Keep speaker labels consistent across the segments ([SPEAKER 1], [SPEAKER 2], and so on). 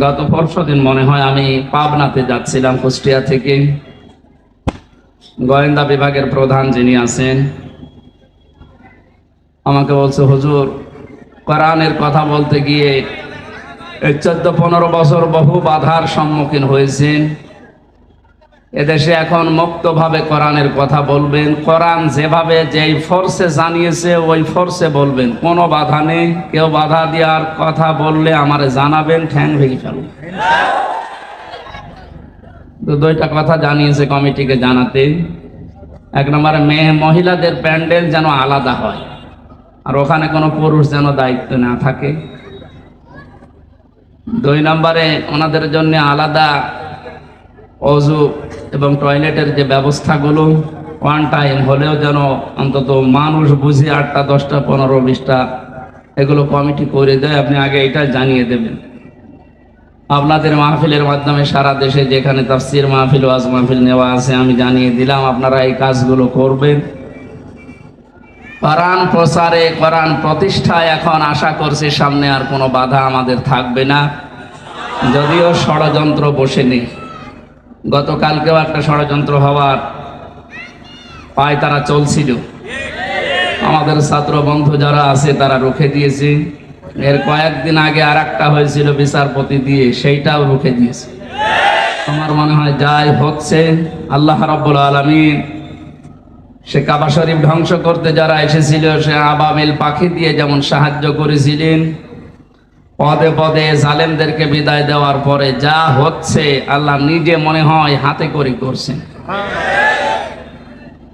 [SPEAKER 1] গত পরশু দিন মনে হয় আমি পাবনাতে যাচ্ছিলাম কুষ্টিয়া থেকে। গোয়েন্দা বিভাগের প্রধান যিনি আছেন, আমাকে বলছে, হুজুর, কোরআনের কথা বলতে গিয়ে চোদ্দ পনেরো বছর বহু বাধার সম্মুখীন হয়েছেন। এদেশে এখন মুক্তভাবে কোরআনের কথা বলবেন। কোরআন যেভাবে যেই ফোর্সে জানিয়েছে, ওই ফোর্সে বলবেন। কোনো বাধা নেই। কেউ বাধা দেওয়ার কথা বললে আমারে জানাবেন, ঠ্যাং ভেঙে ফেলুন। তো দুইটা কথা জানিয়েছে কমিটিকে জানাতে। এক নম্বরে, মেয়ে মহিলাদের প্যান্ডেল যেন আলাদা হয়। আর ওখানে কোনো পুরুষ যেন দায়িত্ব না থাকে। দুই নম্বরে, ওনাদের জন্য আলাদা অজু এবং টয়লেটের যে ব্যবস্থাগুলো ওয়ান টাইম হলেও যেন অন্তত মানুষ বুঝে আটটা, দশটা, পনেরো, বিশটা, এগুলো কমিটি করে দেয়। আপনি আগে এটা জানিয়ে দেবেন। আপনাদের মাহফিলের মাধ্যমে সারা দেশে যেখানে তাফসির মাহফিল, ওয়াজ মাহফিল নেওয়া আছে, আমি জানিয়ে দিলাম, আপনারা এই কাজগুলো করবেন। কোরআন প্রসারে কোরআন প্রতিষ্ঠায় এখন আশা করছি সামনে আর কোনো বাধা আমাদের থাকবে না। যদিও ষড়যন্ত্র বসে নেই। গতকালকেও একটা ষড়যন্ত্র হওয়ার পায় তারা চলছিল। আমাদের ছাত্র বন্ধু যারা আছে তারা রুখে দিয়েছে। এর কয়েকদিন আগে আর একটা হয়েছিল বিচারপতি দিয়ে, সেইটাও রুখে দিয়েছে। আমার মনে হয় যাই হচ্ছে, আল্লাহ রাব্বুল আলামিন সে কাবা শরীফ ধ্বংস করতে যারা এসেছিল, সে আবাবিল পাখি দিয়ে যেমন সাহায্য করেছিলেন পদে পদে জালেমদেরকে বিদায় দেওয়ার পরে যা হচ্ছে আল্লাহ নিজে মনে হয় হাতে করে করছেন।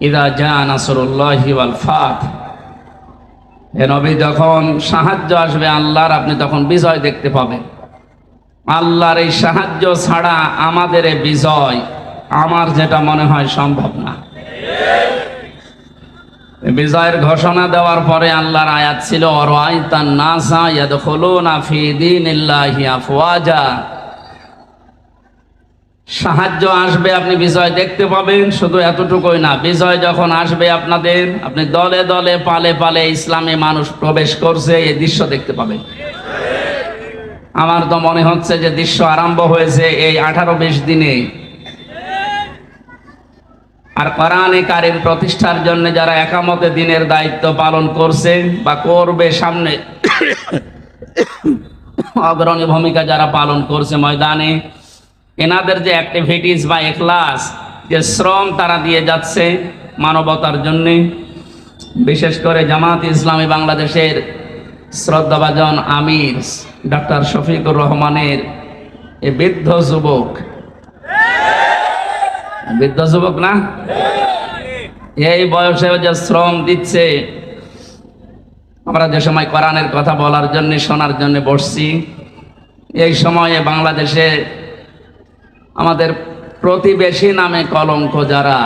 [SPEAKER 1] ইদা যা ফাত। যখন সাহায্য আসবে আল্লাহর, আপনি তখন বিজয় দেখতে পাবেন। আল্লাহর এই সাহায্য ছাড়া আমাদের এই বিজয় আমার যেটা মনে হয় সম্ভব বিজয়ের ঘোষণা দেওয়ার পরে আল্লাহর আয়াত ছিল সাহায্য আসবে, আপনি বিজয় দেখতে পাবেন, শুধু এতটুকুই না। বিজয় যখন আসবে আপনাদের, আপনি দলে দলে, পালে পালে ইসলামে মানুষ প্রবেশ করছে, এই দৃশ্য দেখতে পাবেন। আমার তো মনে হচ্ছে যে দৃশ্য আরম্ভ হয়েছে এই আঠারো বিশ দিনে। আর কোরআনে কারিম প্রতিষ্ঠার জন্য যারা একামতে দিনের দায়িত্ব পালন করছে বা করবে সামনে অগ্রণী ভূমিকা যারা পালন করছে ময়দানে, এনাদের যে অ্যাক্টিভিটিস বা এখলাস, যে শ্রম তারা দিয়ে যাচ্ছে মানবতার জন্যে, বিশেষ করে জামাত ইসলামী বাংলাদেশের শ্রদ্ধাভাজন আমির ডক্টর শফিকুর রহমানের এ বৃদ্ধ যুবক বৃদ্ধ যুবক না? এই বয়সে যে শ্রম দিচ্ছে, আমরা যে সময় কোরআনের কথা বলার জন্য, শোনার জন্য বসছি, এই সময়ে বাংলাদেশে আমাদের প্রতিবেশী নামে কলঙ্ক যারা,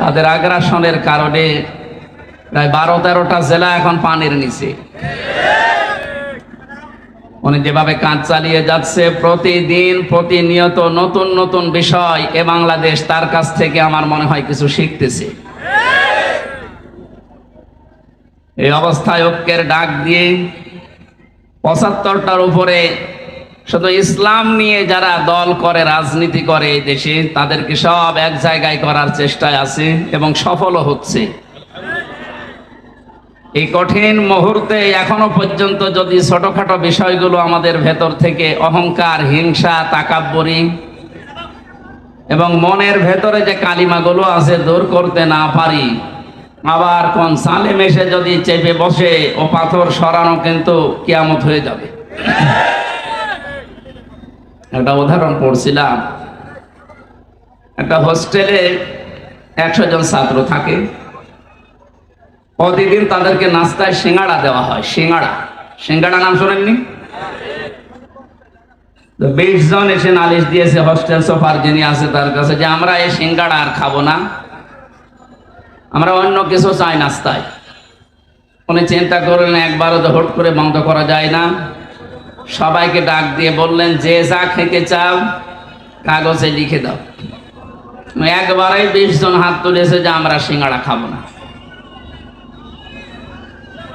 [SPEAKER 1] তাদের আগ্রাসনের কারণে প্রায় বারো তেরোটা জেলা এখন পানির নিচে। উনি যেভাবে কাজ চালিয়ে যাচ্ছে, প্রতিদিন প্রতিনিয়ত নতুন নতুন বিষয় এ বাংলাদেশ তার কাছ থেকে আমার মনে হয় কিছু শিখতেছে। এই অবস্থায় ঐক্যের ডাক দিয়ে পঁচাত্তরটার উপরে শুধু ইসলাম নিয়ে যারা দল করে, রাজনীতি করে এই দেশে, তাদেরকে সব এক জায়গায় করার চেষ্টায় আছে এবং সফলও হচ্ছে। এই কঠিন মুহূর্তে এখনও পর্যন্ত যদি ছোটখাটো বিষয়গুলো আমাদের ভেতর থেকে অহংকার, হিংসা, তাকাব্বরি এবং মনের ভেতরে যে কালিমাগুলো আছে দূর করতে না পারি, আবার কোন সালেম এসে যদি চেপে বসে ও পাথর সরানো কিন্তু কিয়ামত হয়ে যাবে। একটা উদাহরণ পড়ছিলাম। একটা হোস্টেলে একশো জন ছাত্র থাকে। প্রতিদিন তাদেরকে নাস্তায় সিঙ্গাড়া দেওয়া হয়, সিঙ্গাড়া। সিঙ্গাড়া নাম শোনেননি? বিশ জন এসে নালিশ দিয়েছে যিনি আছে তার কাছে যে আমরা এই সিঙ্গাড়া আর খাব না। আমরা অন্য কিছু চাই নাস্তায়। উনি চিন্তা করলেন, একবারও তো হুট করে বন্ধ করা যায় না। সবাইকে ডাক দিয়ে বললেন, যে যা খেতে চাও, কাগজে লিখে দাও। একবারেই বিশ জন হাত তুলেছে যে আমরা সিঙ্গাড়া খাব না।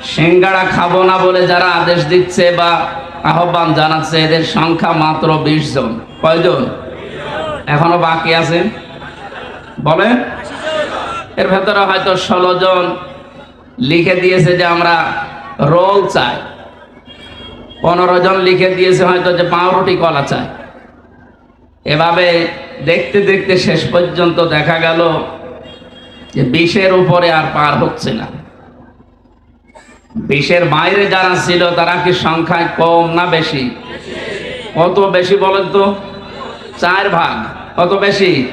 [SPEAKER 1] সিঙ্গাড়া খাব না বলে যারা আদেশ দিচ্ছে বা আহ্বান জানাচ্ছে, এদের সংখ্যা মাত্র বিশ জন। কয়জন? এখনও বাকি আছে? বলেন। এর ভেতরে হয়তো ষোলো জন লিখে দিয়েছে যে আমরা রোল চাই। পনেরো জন লিখে দিয়েছে হয়তো যে পাউরুটি কলা চাই। এভাবে দেখতে দেখতে শেষ পর্যন্ত দেখা গেল যে বিশের উপরে আর পার হচ্ছে না। বিশের বাইরে যারা ছিল, তারা কি সংখ্যায় কম না বেশি? কত বেশি বলেন তো? চার ভাগ। কত বেশি?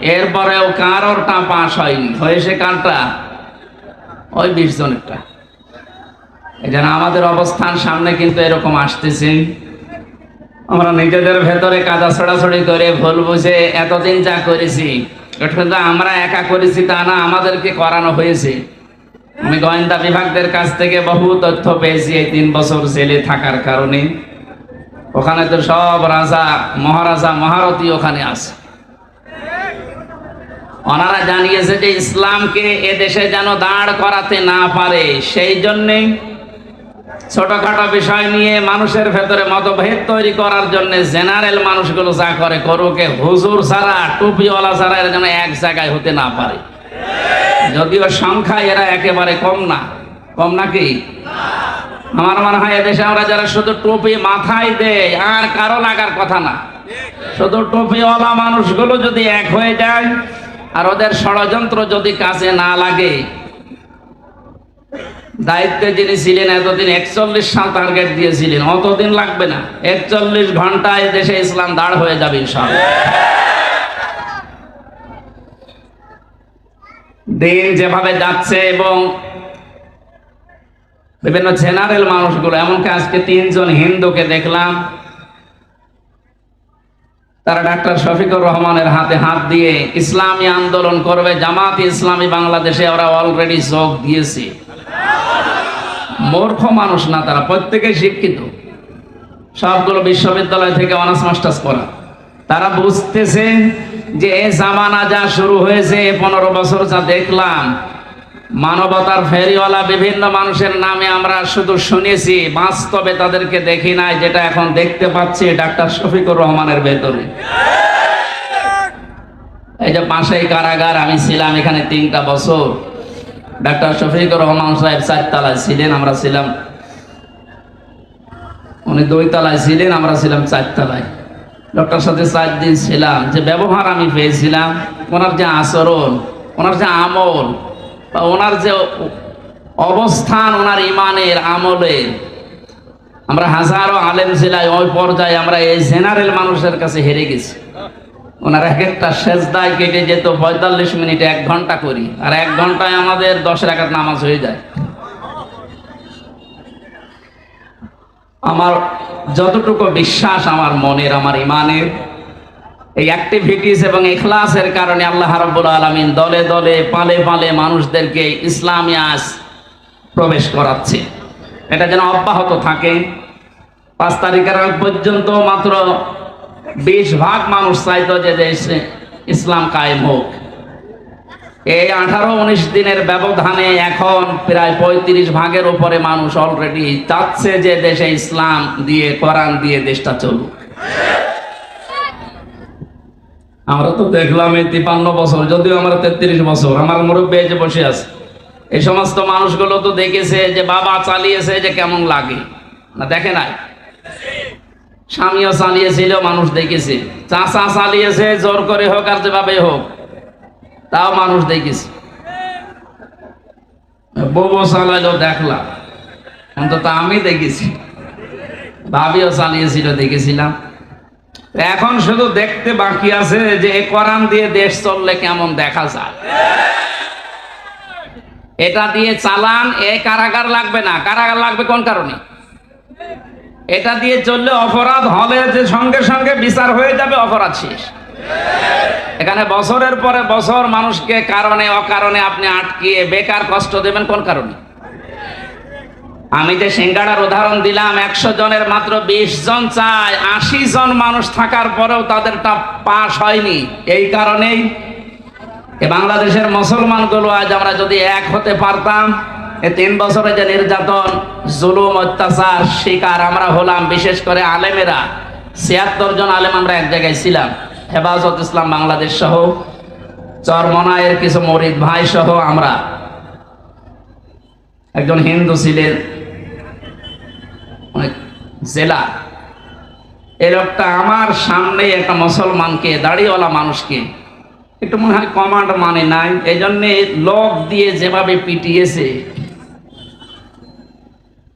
[SPEAKER 1] এরপরেও কারোরটা পাশ হয়নি। হয়েছে কারটা? ওই বিশ জনেরটা। এই জন্য আমাদের অবস্থান সামনে কিন্তু এরকম আসতেছে। আমরা নিজেদের ভেতরে কাদা ছড়াছড়ি করে ভুল বুঝে এতদিন যা করেছি এটা আমরা একা করেছি তা না, আমাদেরকে করানো হয়েছে। আমি গোয়েন্দা বিভাগদের কাছ থেকে বহু তথ্য পেয়েছি এই তিন বছর জেলে থাকার কারণে। ওখানে তো সব রাজা, মহারাজা, মহারথী ওখানে আছে। ওনারা জানিয়েছে যে ইসলামকে এ দেশে যেন দাঁড় করাতে না পারে, সেই জন্যে ছোটখাটো বিষয় নিয়ে মানুষের ভেতরে মতভেদ তৈরি করার জন্য জেনারেল মানুষগুলো যা করে করুকে হুজুর ছাড়া টুপিওয়ালা ছাড়া এর যেন এক জায়গায় হতে না পারে। যদিও সংখ্যায় এরা একেবারে কম না। কম নাকি আমার মনে হয় এদেশে আমরা যারা শুধু টুপি মাথায় দেয় আর কারও লাগার কথা না। শুধু টুপিওয়ালা মানুষগুলো যদি এক হয়ে যায়, আর ওদের ষড়যন্ত্র যদি কাজে না লাগে। দায়িত্বে যিনি ছিলেন, এতদিন একচল্লিশ সাল টার্গেট দিয়েছিলেন। অতদিন লাগবে না। একচল্লিশ ঘন্টায় দেশে ইসলাম দাঁড় হয়ে যাবে ইনশাআল্লাহ দিন যেভাবে যাচ্ছে এবং বিভিন্ন জেনারেল মানুষগুলো, এমনকি আজকে তিনজন হিন্দুকে দেখলাম, তারা ডাক্তার শফিকুর রহমানের হাতে হাত দিয়ে ইসলামী আন্দোলন করবে জামাত ইসলামী বাংলাদেশে ওরা অলরেডি যোগ দিয়েছে। মূর্খ মানুষ না তারা প্রত্যেকে শিক্ষিত। সবগুলো বিশ্ববিদ্যালয় থেকে অনার্স মাস্টার্স করা তারা বুঝতেছে যে জামানা যা শুরু হয়েছে, পনেরো বছর যা দেখলাম, মানবতার ফেরিওয়ালা বিভিন্ন মানুষের নামে আমরা শুধু শুনেছি, বাস্তবে তাদেরকে দেখি নাই, যেটা এখন দেখতে পাচ্ছি ডাক্তার শফিকুর রহমানের ভেতরে। এই যে পাশেই কারাগার, আমি ছিলাম এখানে তিনটা বছর। ডাক্তার শফিকুর রহমান সাহেব চারতলায় ছিলেন, আমরা ছিলাম। উনি দুই তলায় ছিলেন, আমরা ছিলাম চারতলায়। ডক্টর সাথে চার দিন ছিলাম, যে ব্যবহার আমি পেয়েছিলাম, ওনার যে আচরণ, ওনার যে আমল, বা ওনার যে অবস্থান ওনার ইমানের আমলের আমরা হাজারো আলেম ছিলাই ওই পর্যায়ে আমরা এই জেনারেল মানুষের কাছে হেরে গেছি। ওনার এক একটা সেজদায় কেটে যেত, পঁয়তাল্লিশ মিনিটে এক ঘণ্টা করি, আর এক ঘন্টায় আমাদের দশ রাখাত নামাজ হয়ে যায়। আমার যতটুকু বিশ্বাস আমার মনের, আমার ইমানের, এই অ্যাক্টিভিটিস এবং ইখলাসের কারণে আল্লাহ রাব্বুল আলামিন দলে দলে, পালে পালে মানুষদেরকে ইসলামী আজ প্রবেশ করাচ্ছে। এটা যেন অব্যাহত থাকে। পাঁচ তারিখের আগ পর্যন্ত মাত্র বিশ ভাগ মানুষ চাইতো যে দেশে ইসলাম কায়েম হোক। এই আঠারো উনিশ দিনের ব্যবধানে এখন প্রায় পঁয়ত্রিশ ভাগের উপরে মানুষ অলরেডি চাচ্ছে যে দেশে ইসলাম দিয়ে, কোরআন দিয়ে দেশটা চলুক। আমরা তো দেখলাম এই তিপান্ন বছর, যদিও আমরা তেত্রিশ বছর, আমার মুরব্বী যে বসে আছে। এই সমস্ত মানুষগুলো তো দেখেছে যে বাবা চালিয়েছে যে কেমন লাগে। না, দেখে নাই? স্বামীও চালিয়েছিল, মানুষ দেখেছে। চাচা চালিয়েছে, জোর করে হোক আর যেভাবে হোক। তাও মানুষ দেখেছে। বউ চালাইলেও দেখলাম অন্তত আমি দেখেছি। ভাবিও চালিয়েছিল, দেখেছিলাম। এখন শুধু দেখতে বাকি আছে যে কোরআন দিয়ে দেশ চললে কেমন দেখা যায়। এটা দিয়ে চালান, এ কারাগার লাগবে না। কারাগার লাগবে কোন কারণে? এটা দিয়ে চললে অপরাধ হলে যে সঙ্গে সঙ্গে বিচার হয়ে যাবে, অপরাধ শেষ। এখানে বছরের পরে বছর মানুষকে কারণে, অকারণে আপনি আটকিয়ে বেকার কষ্ট দেবেন কোন কারণে? আমি যে সিঙ্গাড়ার উদাহরণ দিলাম, একশো জনের মাত্র বিশ জন চায়, আশি জন মানুষ থাকার পরেও তাদেরটা পাশ হয়নি। এই কারণেই এ বাংলাদেশের মুসলমানগুলো আজ আমরা যদি এক হতে পারতাম, এ তিন বছরে যে নির্যাতন, জুলুম, অত্যাচার, শিকার আমরা হলাম, বিশেষ করে আলেমেরা। ছিয়াত্তর জন আলেম আমরা এক জায়গায় ছিলাম। হেফাজত ইসলাম বাংলাদেশ সহ, চরমনায়ের কিছু মরিদ ভাই সহ আমরা। একজন হিন্দু ছিলেন, অনেক জেলা। এই লোকটা আমার সামনে একটা মুসলমানকে, দাড়িওয়ালা মানুষকে, একটু মনে হয় কমান্ড মানে নাই এই জন্যে লোক দিয়ে যেভাবে পিটিয়েছে।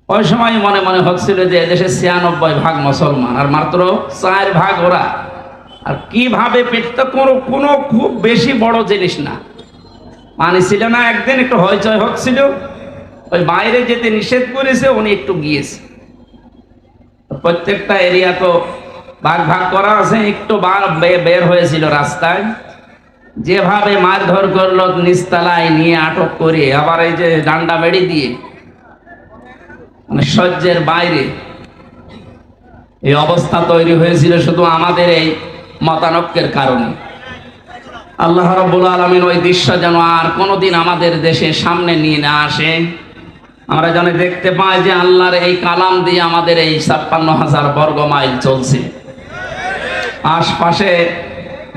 [SPEAKER 1] ওই সময় মনে মনে হচ্ছিল যে এদেশে ছিয়ানব্বই ভাগ মুসলমান, আর মাত্র চার ভাগ ওরা আর কীভাবে পেটটা কোনো কোনো খুব বেশি বড় জিনিস না। মানে ছিল না, একদিন একটু হইচই হচ্ছিল। ওই বাইরে যেতে নিষেধ করেছে, উনি একটু গিয়েছে। প্রত্যেকটা এরিয়া তো ভাগ ভাগ করা আছে, একটু বের হয়েছিল রাস্তায়। যেভাবে মারধর করল, নিস্তালায় নিয়ে আটক করে, আবার এই যে ডান্ডা বেড়ি দিয়ে মানে সহ্যের বাইরে। এই অবস্থা তৈরি হয়েছিল শুধু আমাদের এই মতানক্যের কারণে। আল্লাহ রব্বুল আলমিন ওই দৃশ্য যেন আর কোনোদিন আমাদের দেশে সামনে নিয়ে না আসে। আমরা যেন দেখতে পাই যে আল্লাহর এই কালাম দিয়ে আমাদের এই ছাপ্পান্ন হাজার বর্গ মাইল চলছে। আশপাশে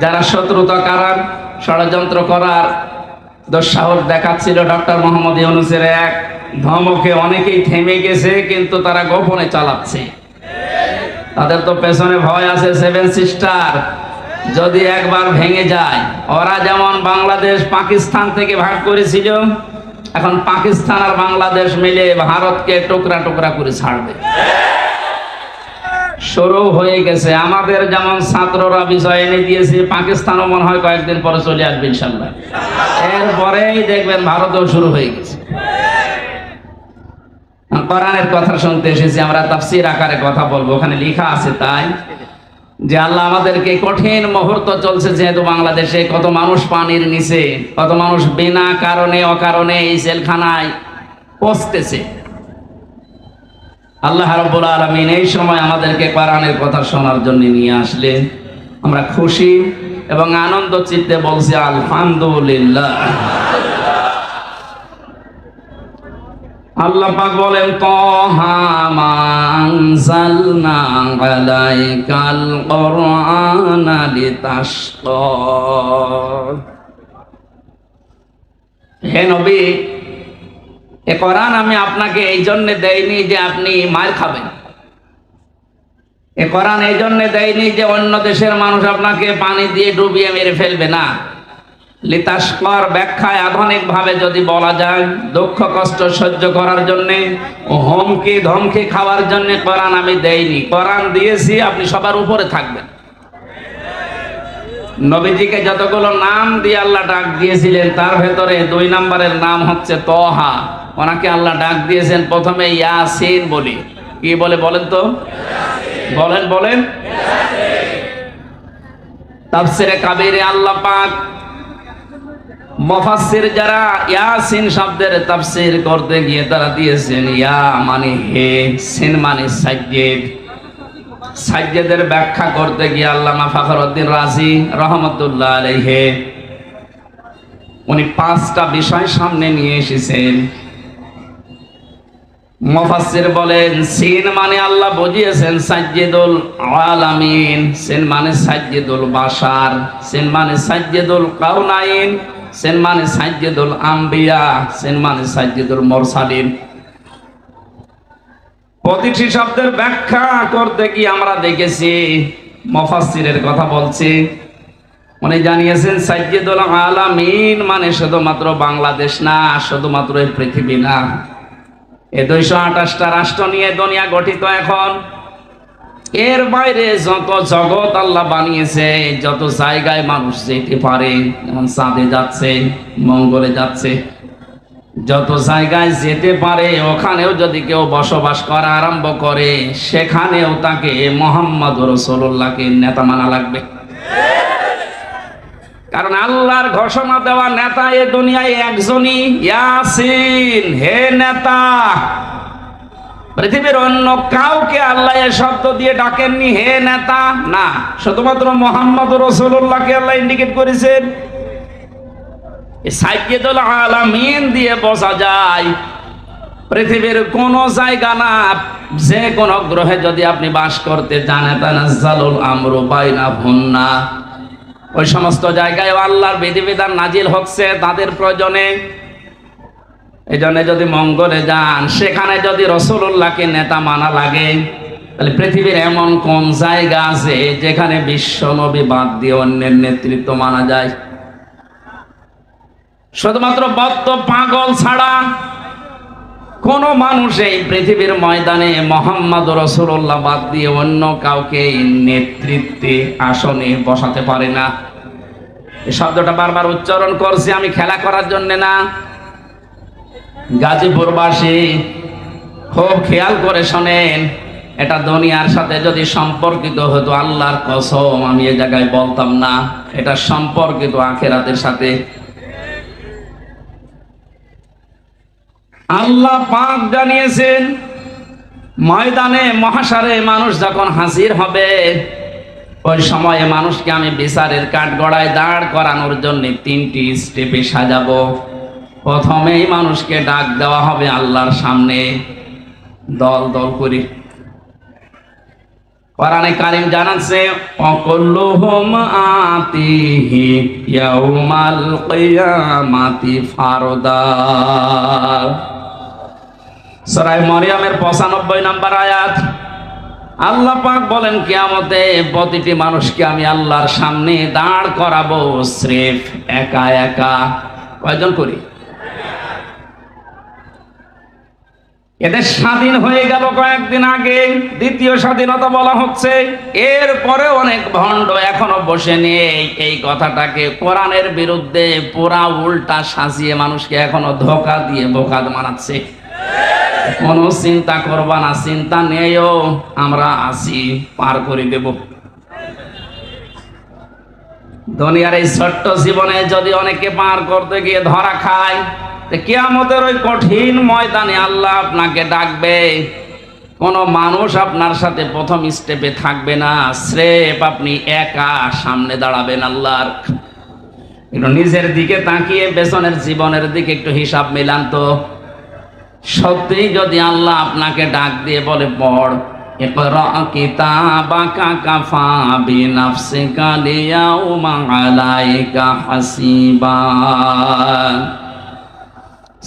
[SPEAKER 1] যারা শত্রুতা করার, ষড়যন্ত্র করার দুঃসাহস দেখাচ্ছিল ডক্টর মোহাম্মদ ইউনুসের এক ধমকে, অনেকেই থেমে গেছে, কিন্তু তারা গোপনে চালাচ্ছে। তাদের তো পেছনে ভয় আছে সেভেন সিস্টার যদি একবার ভেঙে যায়, ওরা যেমন বাংলাদেশ পাকিস্তান থেকে ভাগ করেছিল, এখন পাকিস্তান আর বাংলাদেশ মিলে ভারতকে টুকরা টুকরা করে ছাড়বে। শুরু হয়ে গেছে। আমাদের যেমন ছাত্ররা বিষয় এনে দিয়েছে, পাকিস্তানও মনে হয় কয়েকদিন পরে চলে আসবে, ইনশাল্লাহ। এরপরেই দেখবেন ভারতেও শুরু হয়ে গেছে। কোরআনের কথা শুনতে এসেছি, আমরা তাফসির আকারে কথা বলব। ওখানে লেখা আছে তাই যে আল্লাহ আমাদেরকে কঠিন মুহূর্ত চলছে, যেহেতু বাংলাদেশে কত মানুষ পানির নিচে, কত মানুষ বিনা কারণে, অকারণে এই জেলখানায় পচতেছে আল্লাহ রাব্বুল আলামিন এই সময় আমাদেরকে কোরআনের কথা শোনার জন্য নিয়ে আসলে আমরা খুশি এবং আনন্দ চিত্তে বলছি, আলহামদুলিল্লাহ। আল্লাহ পাক বলেন, তহা মা আনজালনা আলাইকাল কুরআনা লিতাশকা। হে নবী, এ কোরআন আমি আপনাকে এই জন্য দেইনি যে আপনি মার খাবেন। এ কোরআন এই জন্য দেয়নি যে অন্য দেশের মানুষ আপনাকে পানি দিয়ে ডুবিয়ে মেরে ফেলবে না। লিতাস্কর ব্যাখ্যায় আধুনিকভাবে যদি বলা যায়, দুঃখ, কষ্ট সহ্য করার জন্য হুমকি, ধমকে খাওয়ার জন্য কোরআন আমি দেইনি। কোরআন দিয়েছি, আপনি সবার উপরে থাকবেন। নবীজিকে যতগুলো নাম দিয়ে আল্লাহ ডাক দিয়েছিলেন, তার ভেতরে দুই নম্বরের নাম হচ্ছে তহা। ওনাকে আল্লাহ ডাক দিয়েছেন প্রথমে ইয়াসিন বলি। কি বলে বলেন তো? বলেন বলেন। তাফসিরে কাবিরে আল্লাহ পাক মুফাসসির যারা ইয়াসিন শব্দের তাফসীর করতে গিয়ে তারা দিয়েছেন, ইয়া মানে হে সিন মানে সাজ্জেদ। সাজ্জেদের ব্যাখ্যা করতে গিয়ে আল্লামা ফখরউদ্দিন রাজি রহমতুল্লাহ আলাইহি। উনি পাঁচটা বিষয় সামনে নিয়ে এসেছেন। মুফাসসির বলেন, সিন মানে আল্লাহ বুঝিয়েছেন সাজ্জেদুল আলামিন, সিন মানে সাজ্জেদুল বাশার, সিন মানে সাজ্জেদুল কাউনাইন। সিন মানে সাজ্জেদুল আম্বিয়া, সিন মানে সাজ্জেদুল মুরসালিন। প্রতিটি শব্দের ব্যাখ্যা করতে কি আমরা দেখেছি? মুফাসসিরের কথা বলছি। উনি জানিয়েছেন, সাজ্জেদুল আলামিন মানে শুধুমাত্র বাংলাদেশ না, শুধুমাত্র এই পৃথিবী না। এ দুইশো আঠাশটা রাষ্ট্র নিয়ে দুনিয়া গঠিত এখন। এর বাইরে যত জগৎ আল্লাহ বানিয়েছে, যত জায়গায় মানুষ যেতে পারে, যেমন চাঁদে যাচ্ছে, মঙ্গলে যাচ্ছে, যত জায়গায় যেতে পারে, ওখানেও যদি কেউ বসবাস করা আরম্ভ করে, সেখানেও তাকে মোহাম্মদ রসুল্লাহকে নেতা মানা লাগবে। কারণ আল্লাহর ঘোষণা দেওয়া নেতা এ দুনিয়ায় একজনই হে নেতা পৃথিবীর অন্য কাউকে আল্লাহ এ শব্দ দিয়ে ডাকেননি, হে নেতা। না, শুধুমাত্র মোহাম্মদ রসুল্লাহকে আল্লাহ ইন্ডিকেট করেছেন। সাইয়েদুল আলামিন দিয়ে বোঝা যায়, পৃথিবীর কোন জায়গা না, যে কোন গ্রহে যদি আপনি বাস করতে জানে, তানাজ্জালুল আমরু বাইনা ভুন্না ওই সমস্ত জায়গায় আল্লাহর বিধিবিধান নাজিল হচ্ছে তাদের প্রয়োজনে। এই জন্য যদি মঙ্গলে যান, সেখানে যদি রসুল্লাহকে নেতা মানা লাগে, তাহলে পৃথিবীর এমন কোন জায়গা আছে যেখানে বিশ্ব নবী বাদ দিয়ে অন্যের নেতৃত্ব মানা যায়? শুধুমাত্র বদ্ধ পাগল ছাড়া কোন মানুষ এই পৃথিবীর ময়দানে মোহাম্মদ রসুল্লাহ বাদ দিয়ে অন্য কাউকে নেতৃত্বে আসনে বসাতে পারে না। এই শব্দটা বারবার উচ্চারণ করছি, আমি খেলা করার জন্য না। গাজীপুরবাসী খুব খেয়াল করে শোনেন, এটা দুনিয়ার সাথে যদি সম্পর্কিত হতো, আল্লাহর কসম, আমি এ জায়গায় বলতাম না, এটা সম্পর্কিত আখেরাতের সাথে। আল্লাহ পাক জানিয়েছেন, ময়দানে মহাসারে মানুষ যখন হাজির হবে, ওই সময়ে মানুষকে আমি বিচারের কাঠগড়ায় দাঁড় করানোর জন্য তিনটি স্টেপে সাজাবো। প্রথমেই মানুষকে ডাক দেওয়া হবে আল্লাহর সামনে। দল দল করে। কোরআনে কারিম জানাচ্ছে, অকুল্লুহুম আতিহি ইয়াউমাল কিয়ামাতি ফারদা। সূরা মরিয়মের 95 নম্বর আয়াত। আল্লাহ পাক বলেন, কিয়ামতে প্রতিটি মানুষকে আমি আল্লাহর সামনে দাঁড় করাবো, স্রেফ একা একা। কয়জন করি? এদের স্বাধীন হয়ে গেল কয়েকদিন আগে, দ্বিতীয় স্বাধীনতা বলা হচ্ছে। এরপরে অনেক ভণ্ড এখনও বসে নেই। এই কথাটাকে কোরআনের বিরুদ্ধে পুরা উল্টা সাজিয়ে মানুষকে এখনও ধোকা দিয়ে বোকা মানাচ্ছে কোনো চিন্তা করবা না, চিন্তা নেইও আমরা আসি পার করে দেব। দুনিয়ার এই ছোট্ট জীবনে যদি অনেকে পার করতে গিয়ে ধরা খায় কেয়ামতের ওই কঠিন ময়দানে আল্লাহ আপনাকে ডাকবে। কোনো মানুষ আপনার সাথে প্রথম স্টেপে থাকবে না। স্রেপ আপনি একা সামনে দাঁড়াবেন আল্লাহর। একটু নিজের দিকে তাকিয়ে পেছনের জীবনের দিকে একটু হিসাব মিলান তো। সত্যি যদি আল্লাহ আপনাকে ডাক দিয়ে বলে, পড় হাসিবা।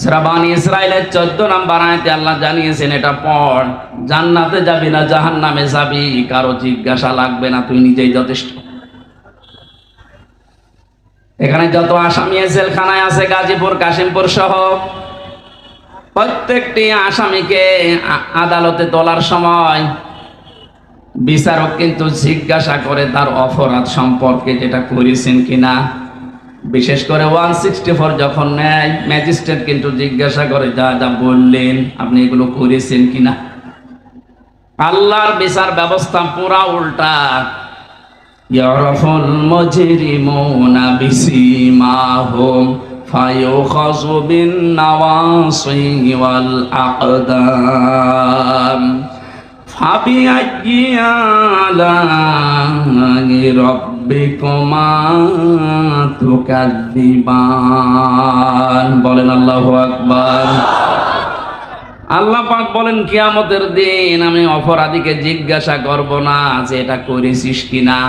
[SPEAKER 1] শ্রাবানি ইসরায়েলের চোদ্দ নাম্বার আয়তে আল্লাহ জানিয়েছেন, এটা পড় জান্নাতে যাবি না জাহান নামে যাবি। কারও জিজ্ঞাসা লাগবে না, তুই নিজেই যথেষ্ট। এখানে যত আসামি জেলখানায় আছে, গাজীপুর, কাশিমপুর সহ, প্রত্যেকটি আসামিকে আদালতে তোলার সময় বিচারক কিন্তু জিজ্ঞাসা করে তার অপরাধ সম্পর্কে যেটা করেছেন কিনা। বিশেষ করে ওয়ান সিক্সটি ফোর যখন নেয় ম্যাজিস্ট্রেট কিন্তু জিজ্ঞাসা করে, যা বললেন, আপনি এগুলো করেছেন কিনা? আল্লাহর বিচার ব্যবস্থা পুরা উল্টা। আলাহি রাব্বিকুমা বলেন আল্লাহু আকবার। আল্লাহ পাক বলেন, কিয়ামতের দিন আমি অপরাধীকে জিজ্ঞাসা করব না যে এটা করেছিস কিনা।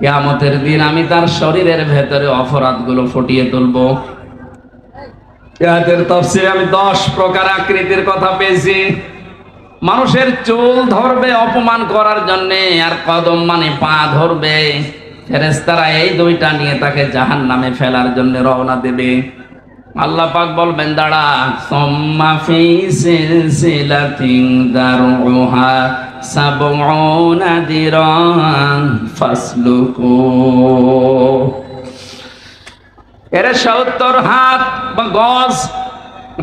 [SPEAKER 1] কিয়ামতের দিন আমি তার শরীরের ভেতরে অপরাধগুলো ফুটিয়ে তুলব। আমি দশ প্রকার আকৃতির কথা পেয়েছি। মানুষের চুল ধরবে অপমান করার জন্যে, আর কদম মানে পা ধরবে। ফেরেস্তারা এই দুইটা নিয়ে তাকে জাহান নামে ফেলার জন্য রওনা দেবে। আল্লাহ পাক বলবেন, দাঁড়া এর সত্তর হাত বা গজ,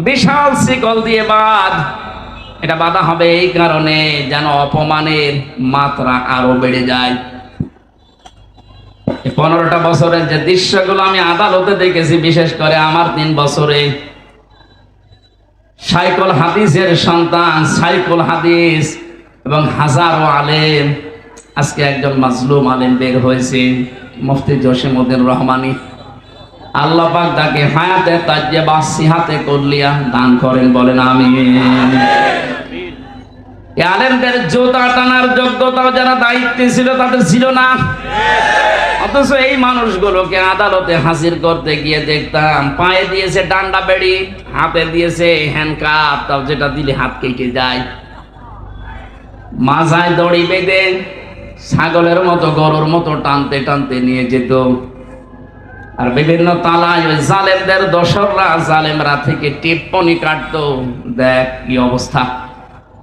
[SPEAKER 1] বিশাল শিকল দিয়ে বাঁধ। এটা বাধা হবে এই কারণে যেন অপমানের মাত্রা আরও বেড়ে যায়। পনেরোটা বছরের যে দৃশ্যগুলো আমি আদালতে দেখেছি, বিশেষ করে আমার তিন বছরে, সাইকল হাদিসের সন্তান, সাইকল হাদিস এবং হাজারো আলেম, আজকে একজন মাজলুম আলেম বের হয়েছে, মুফতি জসিমুদ্দিন রহমানি। আল্লাহ পাক তাকে হায়াতে তার যে বাসি হাতে করলিয়া দান করেন, বলেন আমি আলেমদের জোতা টানার যোগ্যতা যারা দায়িত্বে ছিল, তাদের ছিল না। অথচ এই মানুষগুলোকে আদালতে হাজির করতে গিয়ে দেখতাম, পায়ে দিয়েছে ডান্ডা বেড়ি, হাতে দিয়েছে হ্যান্ডকাপ তাও যেটা দিলে হাত কেটে যায়। মাঝায় দড়ি বেঁধে ছাগলের মতো, গরুর মতো টানতে টানতে নিয়ে যেত। আর বিভিন্ন তালায় ওই জালেমদের দোসররা জালেমরা থেকে টিপ্পনি কাটতো, দেখ কি অবস্থা।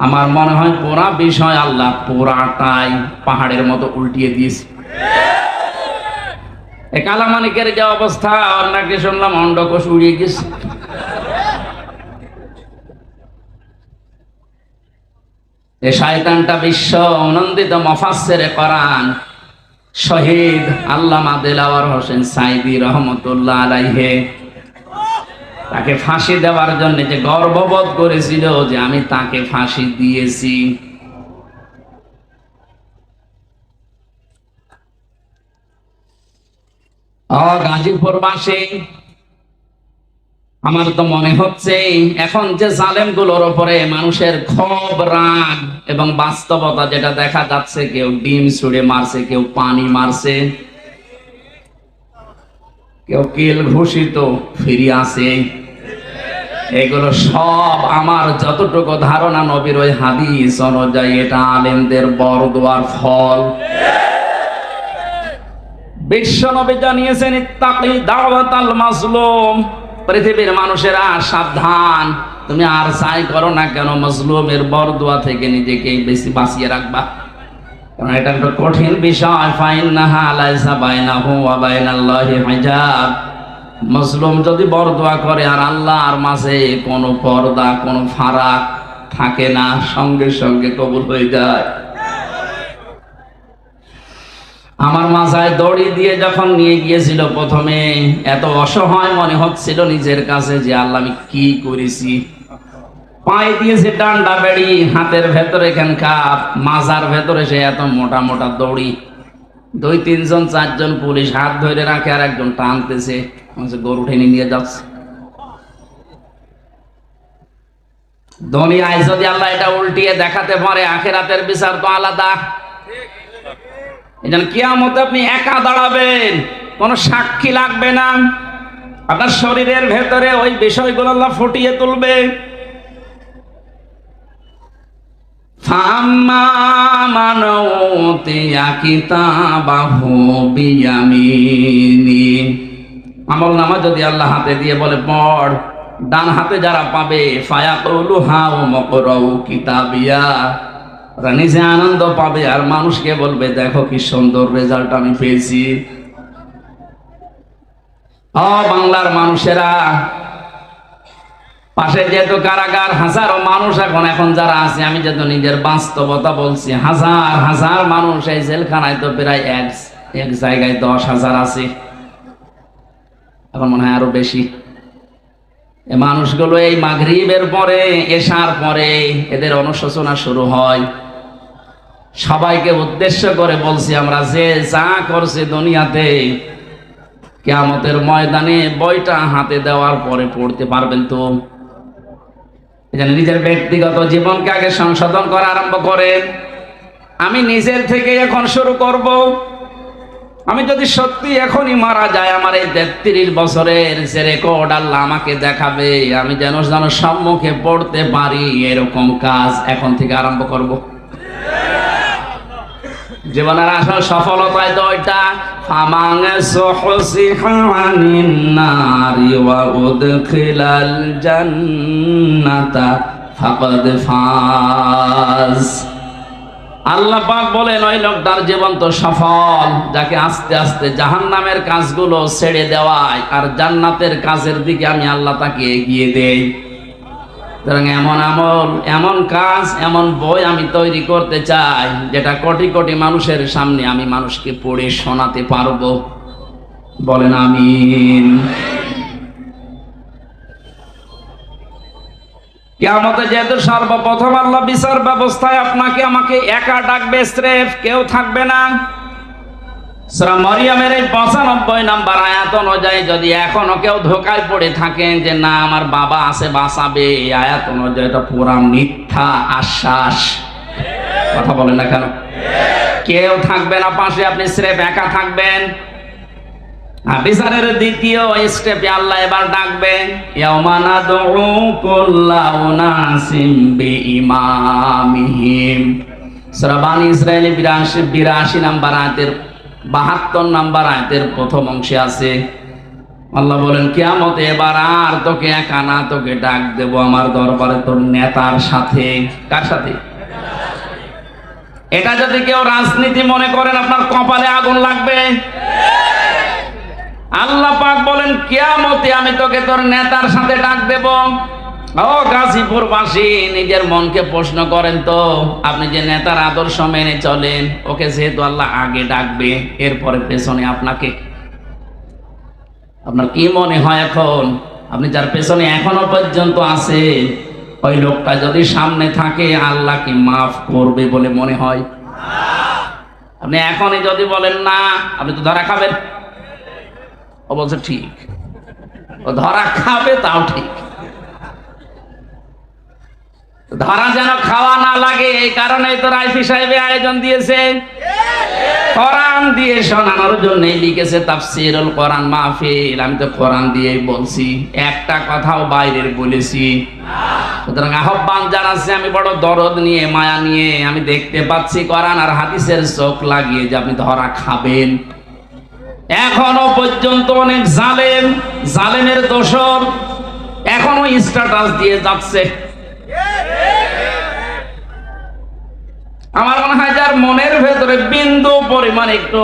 [SPEAKER 1] আমার মনে হয় পুরা বিষয় আল্লাহ পুরাটাই পাহাড়ের মতো উল্টিয়ে দিয়েছে। কালামানিকের যে অবস্থা নাকি শুনলাম অন্ডকোষ উড়িয়ে গেছে এ শয়তানটা বিশ্ব আনন্দিত মফাসের করান শহীদ আল্লামা দেলাওয়ার হোসেন সাইদি রহমতুল্লাহ আলাইহে। তাকে ফাঁসি দেওয়ার জন্য যে গর্ববোধ করেছিল যে আমি তাকে ফাঁসি দিয়েছি। গাজীপুরবাসী আমার তো মনে হচ্ছে, এখন যে জালেমগুলোর উপরে মানুষের ক্ষোভ, রাগ এবং বাস্তবতা যেটা দেখা যাচ্ছে, কেউ ডিম ছুড়ে মারছে, কেউ পানি মারছে, কেউ কিল ঘোষিত ফিরে আসে। এগুলো সব আমার যতটুকু ধারণা নবীর ওই হাদিস অনুযায়ী, এটা আলেমদের বরদোয়ার ফল। বিশ্ব নবী জানিয়েছেন, ইত্তাকি দাওয়াত আল মাজলুম। পৃথিবীর মানুষেরা সাবধান। তুমি আর চাই করো না কেন, মজলুমের বরদোয়া থেকে নিজেকে বেশি বাঁচিয়ে রাখবা। কারণ এটা একটা কঠিন বিষয়। ফাইন নাহা আলাইসা বাইনাহু ওয়া বাইনাল্লাহি হিজাব। মজলুম যদি বরদোয়া করে আর আল্লাহ আর মাঝে কোনো পর্দা, কোনো ফারাক থাকে না, সঙ্গে সঙ্গে কবুল হয়ে যায়। আমার মাথায় দড়ি দিয়ে যখন নিয়ে গিয়েছিল প্রথমে, এত অসহায় মনে হচ্ছিল নিজের কাছে যে আল্লাহ আমি কি করেছি। পায়ে দিয়েছে ডান্ডা বেড়ি, হাতের ভেতরে এখানকার মাজার ভেতরে সে এত মোটা মোটা দড়ি। দুই, তিনজন, চারজন পুলিশ হাত ধরে রাখে আর একজন টানতেছে। গরু টেনে নিয়ে যাচ্ছে। দুনিয়ায় যদি আল্লাহ এটা উল্টিয়ে দেখাতে পারে, আখেরাতের বিচার তো আলাদা। কিয়ামতে আপনি একা দাঁড়াবেন, কোনো সাক্ষী লাগবে না। আপনার শরীরের ভেতরে ওই বিষয়গুলো আল্লাহ ফুটিয়ে তুলবে। আমল নামা যদি আল্লাহ হাতে দিয়ে বলে, পড়, ডান হাতে যারা পাবে ফায়া কৌলু হাও মকরউ কিতাবিয়া। নিজে আনন্দ পাবে আর মানুষকে বলবে, দেখো কি সুন্দর রেজাল্ট আমি পেয়েছি। ও বাংলার মানুষেরা, পাশে যেহেতু কারাগার, হাজারো মানুষ এখন এখন যারা আছে, আমি যেহেতু নিজের বাস্তবতা বলছি, হাজার হাজার মানুষ এই জেলখানায় তো প্রায় এক এক জায়গায় দশ হাজার আছে। এখন মনে হয় আরও বেশি। এ মানুষগুলো এই মাগরিবের পরে, এশার পরে এদের অনুশোচনা শুরু হয়। সবাইকে উদ্দেশ্য করে বলছি আমরা যে যা করছে দুনিয়াতে, কেয়ামতের ময়দানে বইটা হাতে দেওয়ার পরে পড়তে পারবেন তো? নিজের ব্যক্তিগত জীবনকে আগে সংশোধন করা আরম্ভ করেন। আমি নিজের থেকে এখন শুরু করব। আমি যদি সত্যি এখনই মারা যায় আমার এই তেত্রিশ বছরের যে রেকর্ড আল্লাহ আমাকে দেখাবে, আমি যেন যেন সম্মুখে পড়তে পারি, এরকম কাজ এখন থেকে আরম্ভ করব। জীবনের আসল সফলতায় তো ওইটা। ফামাং সহসিহানিন নারি ওয়া উদখিলাল জান্নাতা ফাকাদ ফাজ। আল্লাহ পাক বলেন, ওই লোকটার জীবন তো সফল, যাকে আস্তে আস্তে জাহান্নামের কাজগুলো ছেড়ে দেওয়ায় আর জান্নাতের কাজের দিকে আমি আল্লাহ তাকে এগিয়ে দেই। এমন আমল, এমন কাজ, এমন বই আমি তৈরি করতে চাই, যেটা কোটি কোটি মানুষের সামনে আমি মানুষকে পড়ে শোনাতে পারব। বলেন আমিন। কেমতে যেহেতু সর্বপ্রথম আল্লাহ বিচার ব্যবস্থায় আপনাকে, আমাকে একা ডাকবে স্রেফ, কেউ থাকবে না। সূরা মরিয়মের এই পঁচানব্বই নাম্বার আয়াত অনুযায়ী যদি এখনও কেউ ধোকায় পড়ে থাকেন যে, না, আমার বাবা আছে, বাঁচাবে। এই আয়াত অনুযায়ী এটা পুরা মিথ্যা আশ্বাস। কথা বলেন না কেন? কেউ থাকবে না, পাশে আপনি স্রেফ একা থাকবেন। বিচারের দ্বিতীয় স্টেপে আল্লাহ এবার ডাকবেন ইয়াউমানা দুউ কুল্লা উনাসিম বিইমামিহিম। সূরা বানি 82 82 নাম্বার আয়াতের 72 নাম্বার আয়তের প্রথম অংশে আছে। আল্লাহ বলেন, কিয়ামতে এবার আর তোকে একা না, তোকে ডাক দেব আমার দরবারে তোর নেতার সাথে। কার সাথে? এটা যদি কেউ রাজনীতি মনে করেন, আপনার কপালে আগুন লাগবে। আল্লাহ পাক বলেন, কিয়ামতে আমি তোকে তোর নেতার সাথে ডাক দেব। ও গাজীপুরবাসী নিজের মনকে প্রশ্ন করেন তো, আপনি যে নেতার আদর্শ মেনে চলেন, ওকে যেহেতু আল্লাহ আগে ডাকবে, এরপরে পেছনে আপনাকে, আপনার কি মনে হয় এখন? আপনি যার পেছনে এখনও পর্যন্ত আছে, ওই লোকটা যদি সামনে থাকে, আল্লাহ কি মাফ করবে বলে মনে হয়? আপনি এখনই যদি বলেন না, আপনি তো ধরা খাবেন। ও বলছে, ঠিক। ও ধরা খাবে, তাও ঠিক। ধরা যেন খাওয়া না লাগে, এই কারণে তো রাইফি সাহেবে আয়োজন দিয়েছে। কোরআন দিয়ে শোনানোর জন্য লিখেছে তাফসিরুল কোরআন মাহফিল। আমি তো কোরআন দিয়েই বলছি, একটা কথাও বাইরের বলেছি। সুতরাং আহ্বান জানাচ্ছি, আমি বড় দরদ নিয়ে, মায়া নিয়ে, আমি দেখতে পাচ্ছি কোরআন আর হাদিসের চোখ লাগিয়ে যে আপনি ধরা খাবেন। এখনও পর্যন্ত অনেক জালেম, জালেমের দোষর, এখনও স্ট্যাটাস দিয়ে যাচ্ছে। আমার মনে হয় যার মনের ভেতরে বিন্দু পরিমাণ একটু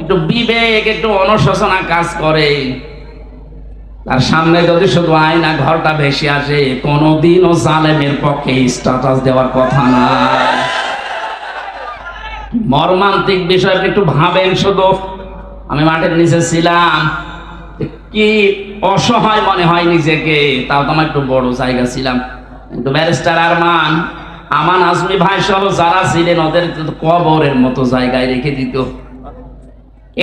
[SPEAKER 1] একটু বিবেক, একটু অনুশোচনা কাজ করে। তার সামনে যদি শুধু আয়না ঘরটা ভেসে আসে, কোনোদিনও জালেমের পক্ষে স্ট্যাটাস দেওয়ার কথা না। মর্মান্তিক বিষয় একটু ভাবেন শুধু। আমি মাঠের নিচে ছিলাম কি অসহায় মনে হয় নিজেকে, তাও তো আমার একটু বড় জায়গা ছিলাম। একটু ব্যারিস্টার আরমান আমান আজমি ভাই সহ যারা ছিলেন, ওদের কবরের মতো জায়গায় রেখে দিত।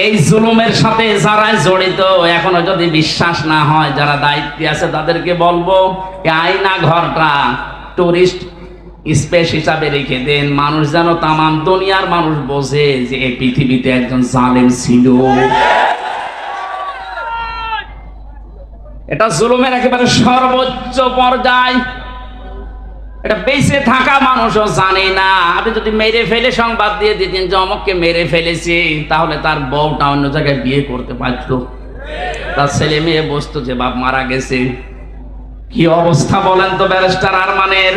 [SPEAKER 1] এই জুলুমের সাথে যারা জড়িত, এখনও যদি বিশ্বাস না হয়, যারা দায়িত্বে আছে, তাদেরকে বলব আয়না ঘরটা টুরিস্ট স্পেস হিসাবে রেখে দেন। মানুষ যেন তামাম দুনিয়ার মানুষ বোঝে যে এই পৃথিবীতে একজন জালেম ছিল। এটা জুলুমের একেবারে সর্বোচ্চ পর্যায়। এটা বেঁচে থাকা মানুষও জানে না। আপনি যদি মেরে ফেলে সংবাদ দিয়ে দিতেন যে অমককে মেরে ফেলেছে, তাহলে তার বউটা অন্য জায়গায় বিয়ে করতে পারত। তার ছেলে মেয়ে বসতো যে বাপ মারা গেছে। কি অবস্থা বলেন তো ব্যারিস্টার আরমানের?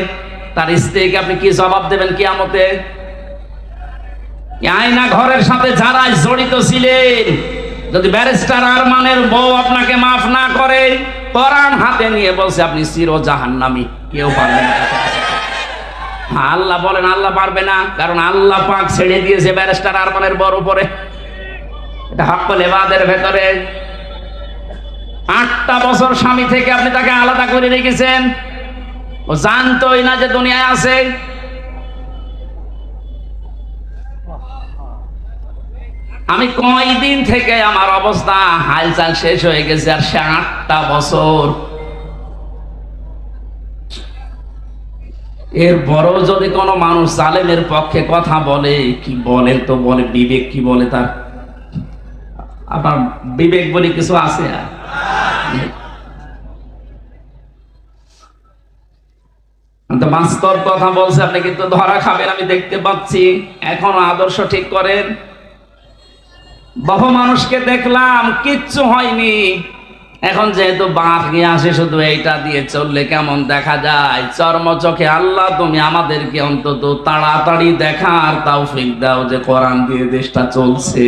[SPEAKER 1] তার স্ত্রীকে আপনি কি জবাব দেবেন কিয়ামতে? এই আয়না ঘরের সাথে যারা জড়িত ছিলেন, যদি ব্যারিস্টার আরমানের বউ আপনাকে মাফ না করে, কোরআন হাতে নিয়ে বলছে, আপনি চির জাহান্নামী কেউ পারবে না। আল্লাহ বলেন, আল্লাহ পারবে না, কারণ আল্লাহ পাক ছেড়ে দিয়েছে ব্যারিস্টার আরমানের বড় উপরে। এটা হকল এবাদের ভেতরে। আটটা বছর স্বামী থেকে আপনি তাকে আলাদা করে রেখেছেন। ও জানতোই না যে দুনিয়ায় আছে। আমি কয়দিন থেকে আমার অবস্থা হালচাল শেষ হয়ে গেছে আর সে আটটা বছর এর বড় যদি কোনো মানুষ জালেমের পক্ষে কথা বলে, কি বলেন তো বলে, বিবেক কি বলে তার? আপনার বিবেক বলে কিছু আছে আর? বাস্তব কথা বলছে, আপনি কিন্তু ধরা খাবেন, আমি দেখতে পাচ্ছি, এখন আদর্শ ঠিক করেন। বহু মানুষকে দেখলাম, কিচ্ছু হয়নি। এখন যেহেতু বাঁধ নিয়ে আসে, শুধু এইটা দিয়ে চললে কেমন দেখা যায়? চর্ম চোখে আল্লাহ, তুমি আমাদেরকে অন্তত তাড়াতাড়ি দেখার তাও ফিক দাও যে কোরআন দিয়ে দেশটা চলছে।